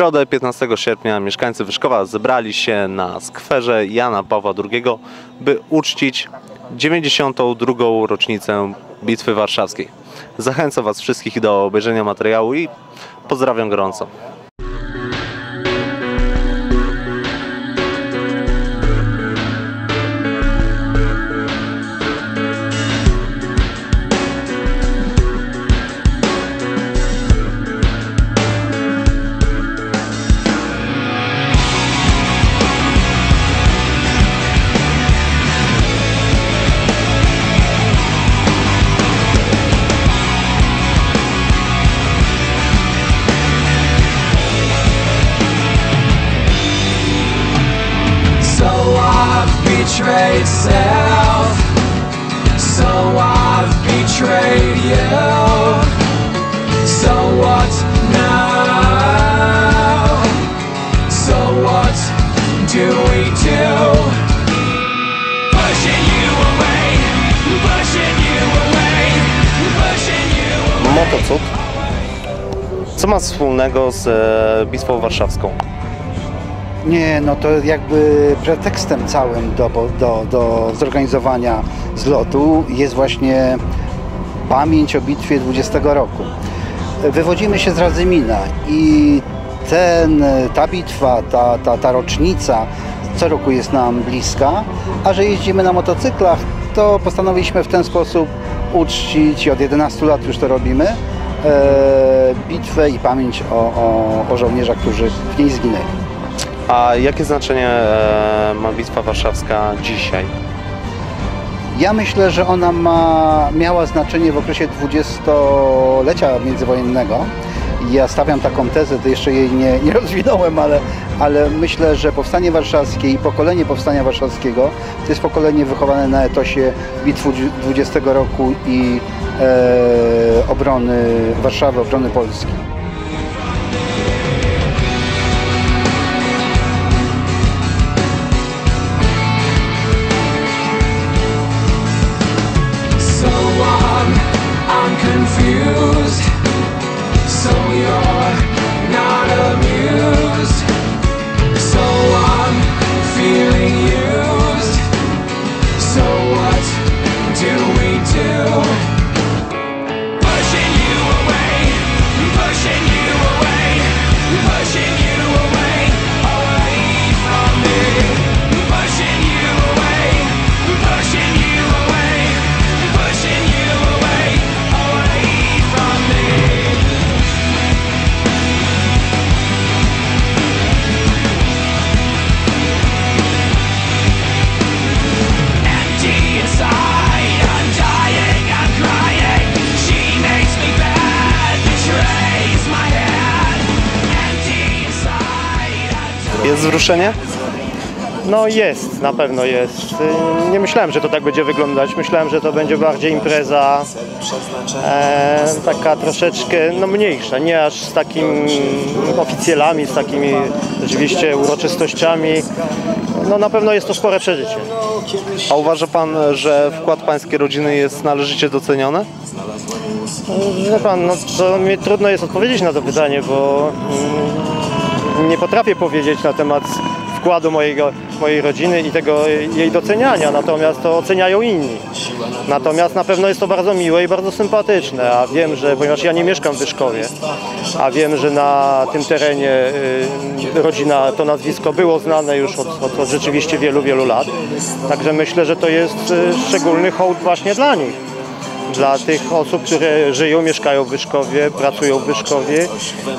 środę 15 sierpnia mieszkańcy Wyszkowa zebrali się na skwerze Jana Pawła II, by uczcić 92. rocznicę Bitwy Warszawskiej. Zachęcam Was wszystkich do obejrzenia materiału i pozdrawiam gorąco. Betrayed self. So I've betrayed you. So what now? So what do we do? Pushing. Co ma wspólnego z e, Bitwą Warszawską? Nie, no to jakby pretekstem całym do, do, do zorganizowania zlotu jest właśnie pamięć o bitwie 20 roku. Wywodzimy się z Radzymina i ten, ta bitwa, ta, ta, ta rocznica co roku jest nam bliska, a że jeździmy na motocyklach, to postanowiliśmy w ten sposób uczcić od 11 lat już to robimy e, bitwę i pamięć o, o, o żołnierzach, którzy w niej zginęli. A jakie znaczenie e, ma Bitwa Warszawska dzisiaj? Ja myślę, że ona ma, miała znaczenie w okresie dwudziestolecia międzywojennego. Ja stawiam taką tezę, to jeszcze jej nie, nie rozwinąłem, ale, ale myślę, że powstanie warszawskie i pokolenie powstania warszawskiego to jest pokolenie wychowane na etosie bitwy 20 roku i e, obrony Warszawy, obrony Polski. So you're Jest wzruszenie? No jest, na pewno jest. Nie myślałem, że to tak będzie wyglądać. Myślałem, że to będzie bardziej impreza e, taka troszeczkę no, mniejsza, nie aż z takim oficjalami, z takimi rzeczywiście uroczystościami. No na pewno jest to spore przeżycie. A uważa Pan, że wkład Pańskiej rodziny jest należycie doceniony? Wie pan, no to mi trudno jest odpowiedzieć na to pytanie, bo mm, nie potrafię powiedzieć na temat wkładu mojego, mojej rodziny i tego jej doceniania, natomiast to oceniają inni. Natomiast na pewno jest to bardzo miłe i bardzo sympatyczne, a wiem, że ponieważ ja nie mieszkam w Wyszkowie, a wiem, że na tym terenie y, rodzina, to nazwisko było znane już od, od, od rzeczywiście wielu, wielu lat. Także myślę, że to jest y, szczególny hołd właśnie dla nich dla tych osób, które żyją, mieszkają w Wyszkowie, pracują w Wyszkowie,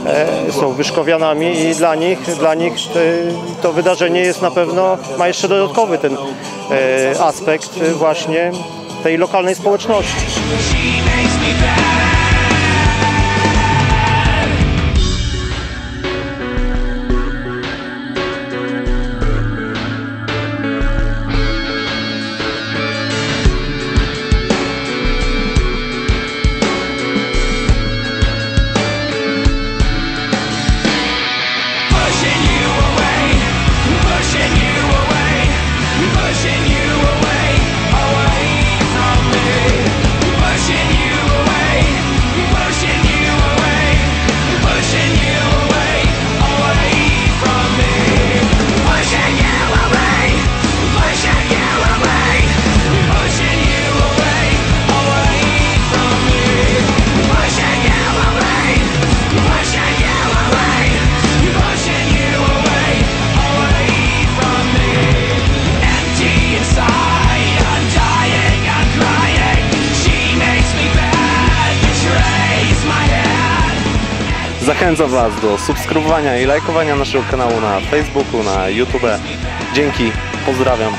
e, są Wyszkowianami i dla nich, dla nich e, to wydarzenie jest na pewno, ma jeszcze dodatkowy ten e, aspekt właśnie tej lokalnej społeczności. Zachęcam Was do subskrybowania i lajkowania naszego kanału na Facebooku, na YouTube. Dzięki, pozdrawiam.